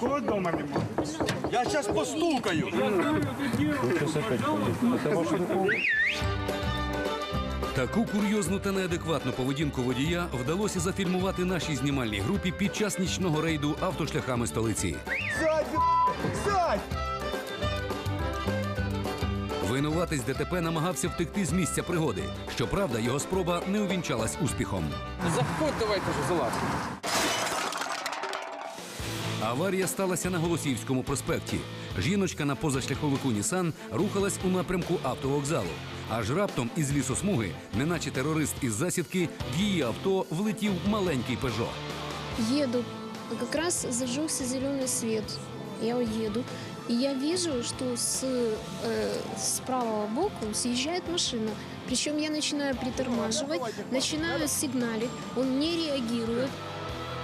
Такого дома нема. Я зараз постукаю. Таку курйозну та неадекватну поведінку водія вдалося зафільмувати нашій знімальній групі під час нічного рейду автошляхами столиці. Сядь, сядь! Винуватець ДТП намагався втекти з місця пригоди. Щоправда, його спроба не увінчалась успіхом. Заходь, давайте вже залазь. Аварія сталася на Голосіївському проспекті. Жіночка на позашляховику Нісан рухалась у напрямку автовокзалу. Аж раптом із лісосмуги, неначе терорист із засідки, в її авто влетів маленький пежо. Еду, как раз зажегся зеленый свет. Я еду, и я вижу, что с, э, с правого боку съезжает машина. Причем я начинаю притормаживать, начинаю сигналить, он не реагирует.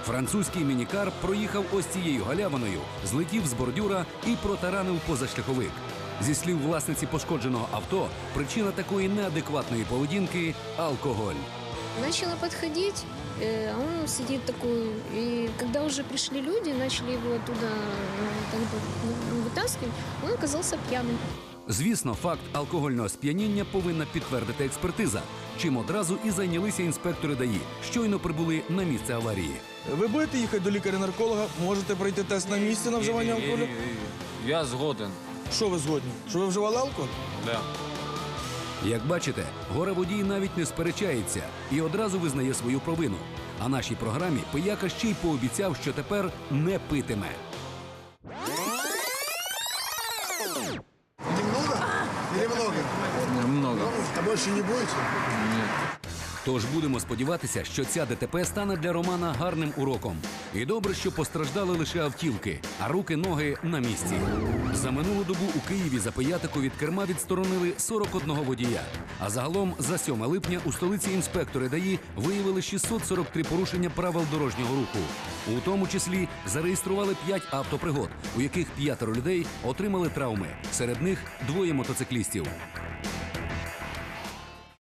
Французький мінікар проїхав ось цією галявиною, злетів з бордюра і протаранив позашляховик. Зі слів власниці пошкодженого авто, причина такої неадекватної поведінки алкоголь. Начала подходить, э, а он сидит такой. И когда уже пришли люди, начали его оттуда э, как бы, ну, вытаскивать, он оказался пьяным. Звісно, факт алкогольного сп'яніння повинна підтвердити експертиза, чим одразу і зайнялися інспектори ДАІ, щойно прибули на місце аварії. Ви будете їхати до лікаря-нарколога, можете пройти тест на місці на вживання алкоголю. Я згоден. Що ви згодні? Що ви вживали алкоголь? Да. Як бачите, горе водій навіть не сперечається і одразу визнає свою провину. А нашій програмі пияка ще й пообіцяв, що тепер не питиме. Немного? Или много? Много. А больше не будете? Тож будемо сподіватися, що ця ДТП стане для Романа гарним уроком. І добре, що постраждали лише автівки, а руки, ноги на місці. За минулу добу у Києві за пиятику від керма відсторонили 41 водія. А загалом за 7 липня у столиці інспектори ДАІ виявили 643 порушення правил дорожнього руху. У тому числі зареєстрували 5 автопригод, у яких п'ятеро людей отримали травми. Серед них двоє мотоциклістів.